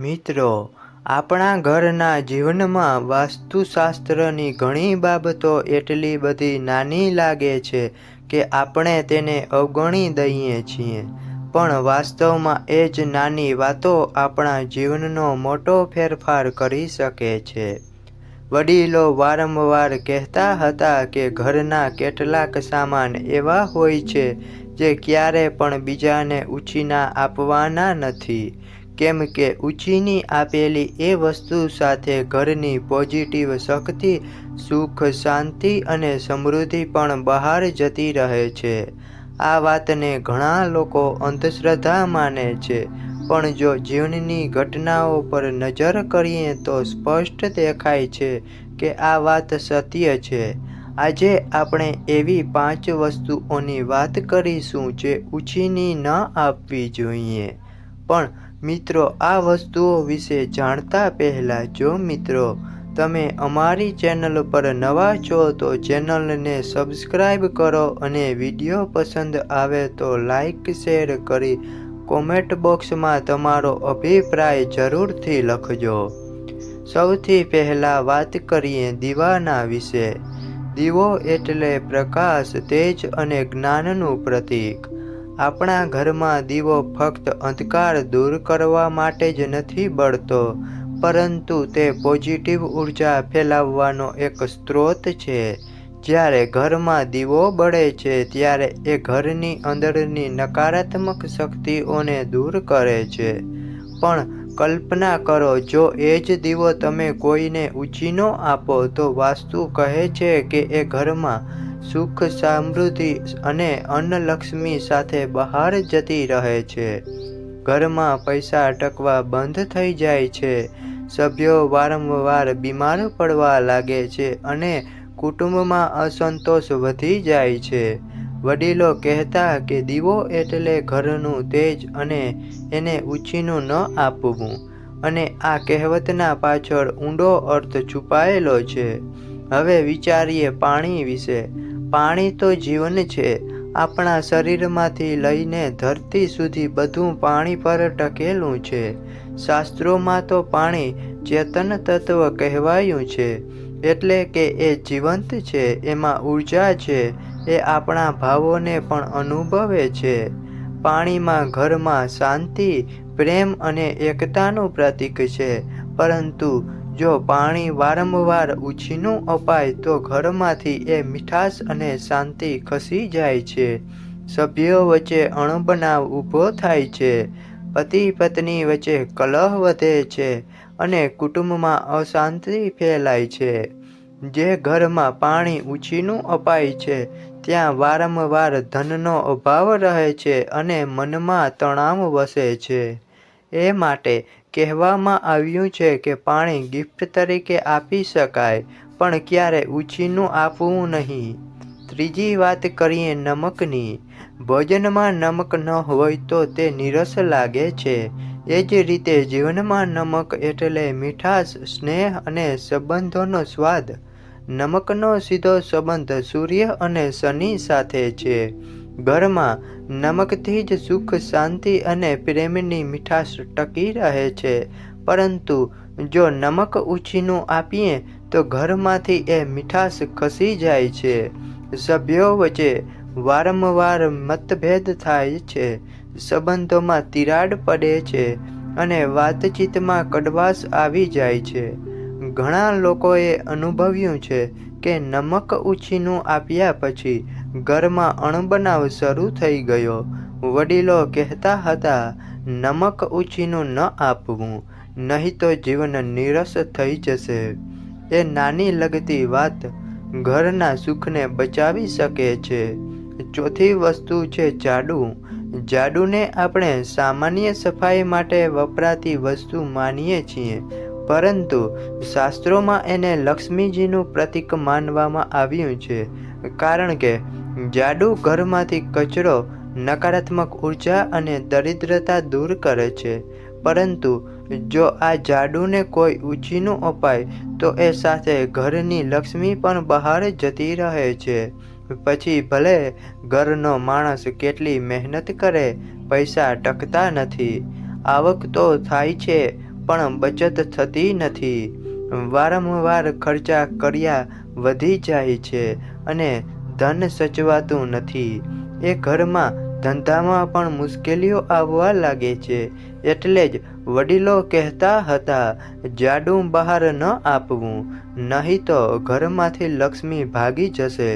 મિત્રો, આપણા ઘરના જીવનમાં વાસ્તુશાસ્ત્રની ઘણી બાબતો એટલી બધી નાની લાગે છે કે આપણે તેને અવગણી દઈએ છીએ. પણ વાસ્તવમાં એ જ નાની વાતો આપણા જીવનનો મોટો ફેરફાર કરી શકે છે. વડીલો વારંવાર કહેતા હતા કે ઘરના કેટલાક સામાન એવા હોય છે જે ક્યારે પણ બીજાને ઉછીના આપવાના નથી. કેમ કે ઉછીની આપેલી એ વસ્તુ સાથે ઘરની પોઝિટિવ શક્તિ, સુખ, શાંતિ અને સમૃદ્ધિ પણ બહાર જતી રહે છે. આ વાતને ઘણા લોકો અંધશ્રદ્ધા માને છે, પણ જો જીવનની ઘટનાઓ પર નજર કરીએ તો સ્પષ્ટ દેખાય છે કે આ વાત સત્ય છે. આજે આપણે એવી પાંચ વસ્તુઓની વાત કરીશું જે ઉછીની ન આપવી જોઈએ. પણ મિત્રો, આ વસ્તુઓ વિશે જાણતા પહેલાં જો મિત્રો, તમે અમારી ચેનલ પર નવા છો તો ચેનલને સબસ્ક્રાઈબ કરો અને વીડિયો પસંદ આવે તો લાઈક શેર કરી કોમેન્ટ બોક્સમાં તમારો અભિપ્રાય જરૂરથી લખજો. સૌથી પહેલાં વાત કરીએ દીવાના વિશે. દીવો એટલે પ્રકાશ, તેજ અને જ્ઞાનનું પ્રતીક. આપણા ઘરમાં દીવો ફક્ત અંધકાર દૂર કરવા માટે જ નથી બળતો, પરંતુ તે પોઝિટિવ ઊર્જા ફેલાવવાનો એક સ્ત્રોત છે. જ્યારે ઘરમાં દીવો બળે છે, ત્યારે એ ઘરની અંદરની નકારાત્મક શક્તિઓને દૂર કરે છે. પણ કલ્પના કરો, જો એ જ દીવો તમે કોઈને ઉછીનો આપો, તો વાસ્તુ કહે છે કે એ ઘરમાં સુખ સમૃદ્ધિ અને અન્નલક્ષ્મી સાથે બહાર જતી રહે છે. ઘરમાં પૈસા ટકવા બંધ થઈ જાય છે. સભ્યો વારંવાર બીમાર પડવા લાગે છે અને કુટુંબમાં અસંતોષ વધી જાય છે. વડીલો કહેતા કે દીવો એટલે ઘરનું તેજ અને એને ઉછીનું ન આપવું. અને આ કહેવતના પાછળ ઊંડો અર્થ છુપાયેલો છે. હવે વિચારીએ પાણી વિશે. પાણી તો જીવન છે. આપણા શરીરમાંથી લઈને ધરતી સુધી બધું પાણી પર ટકેલું છે. શાસ્ત્રોમાં તો પાણી ચેતન તત્વ કહેવાયું છે. એટલે કે એ જીવંત છે, એમાં ઊર્જા છે, એ આપણા ભાવોને પણ અનુભવે છે. પાણીમાં ઘરમાં શાંતિ, પ્રેમ અને એકતાનું પ્રતીક છે. પરંતુ જો પાણી વારંવાર ઉછીનું અપાય તો ઘરમાંથી એ મીઠાશ અને શાંતિ ખસી જાય છે. સભ્યો વચ્ચે અણબનાવ ઊભો થાય છે. પતિ પત્ની વચ્ચે કલહ વધે છે અને કુટુંબમાં અશાંતિ ફેલાય છે. જે ઘરમાં પાણી ઉછીનું અપાય છે, ત્યાં વારંવાર ધનનો અભાવ રહે છે અને મનમાં તણાવ વસે છે. એ માટે કહેવામાં આવ્યું છે કે પાણી ગિફ્ટ તરીકે આપી શકાય, પણ ક્યારે ઉછીનું આપવું નહીં. ત્રીજી વાત કરીએ નમકની. ભોજનમાં નમક ન હોય તો તે નીરસ લાગે છે. એ જ રીતે જીવનમાં નમક એટલે મીઠાશ, સ્નેહ અને સંબંધોનો સ્વાદ. નમકનો સીધો સંબંધ સૂર્ય અને શનિ સાથે છે. ઘરમાં નમકથી જ સુખ, શાંતિ અને પ્રેમની મીઠાશ ટકી રહે છે. પરંતુ જો નમક ઉછીનું આપીએ, તો ઘરમાંથી એ મીઠાશ ખસી જાય છે. સભ્યો વચ્ચે વારંવાર મતભેદ થાય છે. સંબંધોમાં તિરાડ પડે છે અને વાતચીતમાં કડવાશ આવી જાય છે. ઘણા લોકોએ અનુભવ્યું છે કે નમક ઉછીનું આપ્યા પછી ઘરમાં અણબનાવ શરૂ થઈ ગયો. વડીલો કહેતા હતા, નમક ઉછીનું ન આપવું, નહીં તો જીવન નીરસ થઈ જશે. એ નાની લગતી વાત ઘરના સુખને બચાવી શકે છે. ચોથી વસ્તુ છે જાડુ. જાડુને આપણે સામાન્ય સફાઈ માટે વપરાતી વસ્તુ માનીએ છીએ. પરંતુ શાસ્ત્રોમાં એને લક્ષ્મીજીનું પ્રતીક માનવામાં આવ્યું છે, કારણ કે જાડુ ઘરમાંથી કચરો નકારાત્મક ઊર્જા અને દરિદ્રતા દૂર કરે છે. પરંતુ જો આ જાડુને કોઈ ઉછીનું અપાય, તો એ સાથે ઘરની લક્ષ્મી પણ બહાર જતી રહે છે. પછી ભલે ઘરનો માણસ કેટલી મહેનત કરે, પૈસા ટકતા નથી. આવક તો થાય છે પણ બચત થતી નથી. વારંવાર ખર્ચા કર્યા વધી જાય છે અને ધન સચવાતું નથી. એ ઘરમાં ધંધામાં પણ મુશ્કેલીઓ આવવા લાગે છે. એટલે જ વડીલો કહેતા હતા, જાડું બહાર ન આપવું, નહીં તો ઘરમાંથી લક્ષ્મી ભાગી જશે.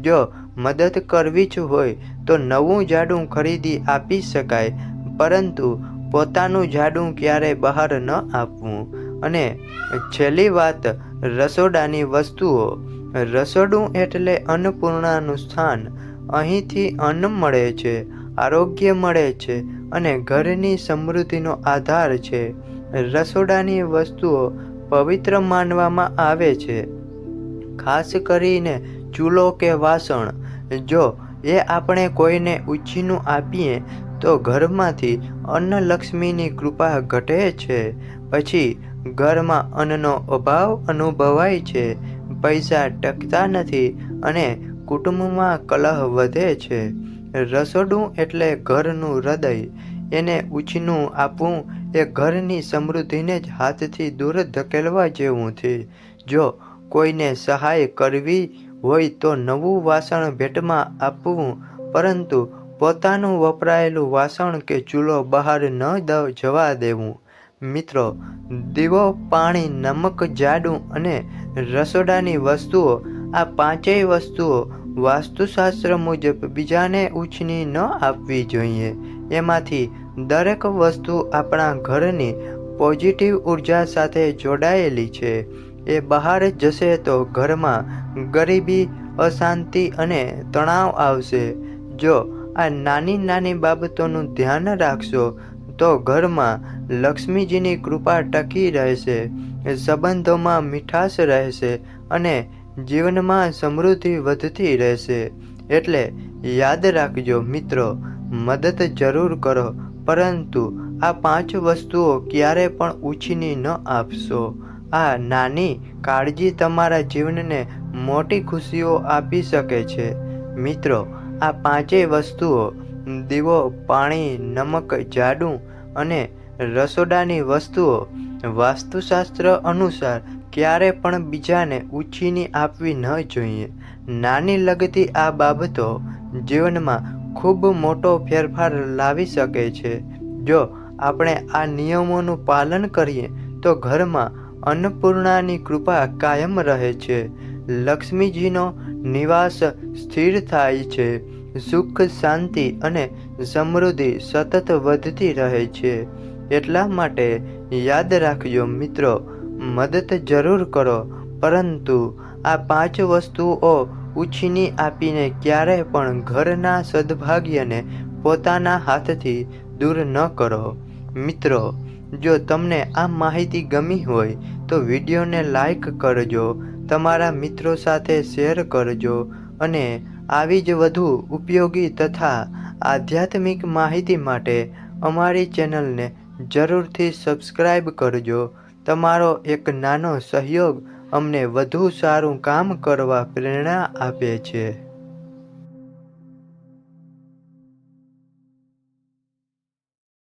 જો મદદ કરવી જ હોય તો નવું જાડું ખરીદી આપી શકાય, પરંતુ પોતાનું જાડું ક્યારેય બહાર ન આપવું. અને છેલ્લી વાત, રસોડાની વસ્તુઓ. રસોડું એટલે અન્નપૂર્ણાનું સ્થાન. અહીંથી અન્ન મળે છે, આરોગ્ય મળે છે અને ઘરની સમૃદ્ધિનો આધાર છે. રસોડાની વસ્તુઓ પવિત્ર માનવામાં આવે છે. ખાસ કરીને ચૂલો કે વાસણ. જો એ આપણે કોઈને ઉછીનું આપીએ તો ઘરમાંથી અન્નલક્ષ્મીની કૃપા ઘટે છે. પછી ઘરમાં અન્નનો અભાવ અનુભવાય છે. પૈસા ટકતા નથી અને કુટુંબમાં કલહ વધે છે. રસોડું એટલે ઘરનું હૃદય. એને ઉછીનું આપવું એ ઘરની સમૃદ્ધિને જ હાથથી દૂર ધકેલવા જેવું છે. જો કોઈને સહાય કરવી હોય તો નવું વાસણ ભેટમાં આપવું, પરંતુ પોતાનું વપરાયેલું વાસણ કે ચૂલો બહાર ન જવા દેવું. મિત્રો, દીવો, પાણી, નમક, જાડું અને રસોડાની વસ્તુઓ, આ પાંચેય વસ્તુઓ વાસ્તુશાસ્ત્ર મુજબ બીજાને ઉછની ન આપવી જોઈએ. એમાંથી દરેક વસ્તુ આપણા ઘરની પોઝિટિવ ઊર્જા સાથે જોડાયેલી છે. એ બહાર જશે તો ઘરમાં ગરીબી, અશાંતિ અને તણાવ આવશે. જો આ નાની નાની બાબતોનું ધ્યાન રાખશો તો ઘરમાં લક્ષ્મીજીની કૃપા ટકી રહેશે, સંબંધોમાં મીઠાશ રહેશે અને જીવનમાં સમૃદ્ધિ વધતી રહેશે. એટલે યાદ રાખજો મિત્રો, મદદ જરૂર કરો, પરંતુ આ પાંચ વસ્તુઓ ક્યારે પણ ઉછીની ન આપશો. આ નાની કાળજી તમારા જીવનને મોટી ખુશીઓ આપી શકે છે. મિત્રો આ પાંચેય વસ્તુઓ, દીવો, પાણી, નમક, જાડું અને રસોડાની વસ્તુઓ, વાસ્તુશાસ્ત્ર અનુસાર ક્યારે પણ બીજાને ઉછીની આપવી ન જોઈએ. નાની લગતી આ બાબતો જીવનમાં ખૂબ મોટો ફેરફાર લાવી શકે છે. જો આપણે આ નિયમોનું પાલન કરીએ, તો ઘરમાં અન્નપૂર્ણાની કૃપા કાયમ રહે છે. લક્ષ્મીજીનો નિવાસ સ્થિર થાય છે. સુખ, શાંતિ અને સમૃદ્ધિ સતત વધતી રહે છે. એટલા માટે યાદ રાખજો મિત્રો, મદદ જરૂર કરો, પરંતુ આ પાંચ વસ્તુઓ ઉછીની આપીને ક્યારેય પણ ઘરના સદભાગ્યને પોતાના હાથથી દૂર ન કરો. મિત્રો, જો તમને આ માહિતી ગમી હોય તો વિડીયોને લાઈક કરજો તમારા મિત્રો સાથે શેર કરજો અને આવી જ વધુ ઉપયોગી તથા આધ્યાત્મિક માહિતી માટે અમારી ચેનલને જરૂરથી સબસ્ક્રાઈબ કરજો. તમારો એક નાનો સહયોગ અમને વધુ સારું કામ કરવા પ્રેરણા આપે છે.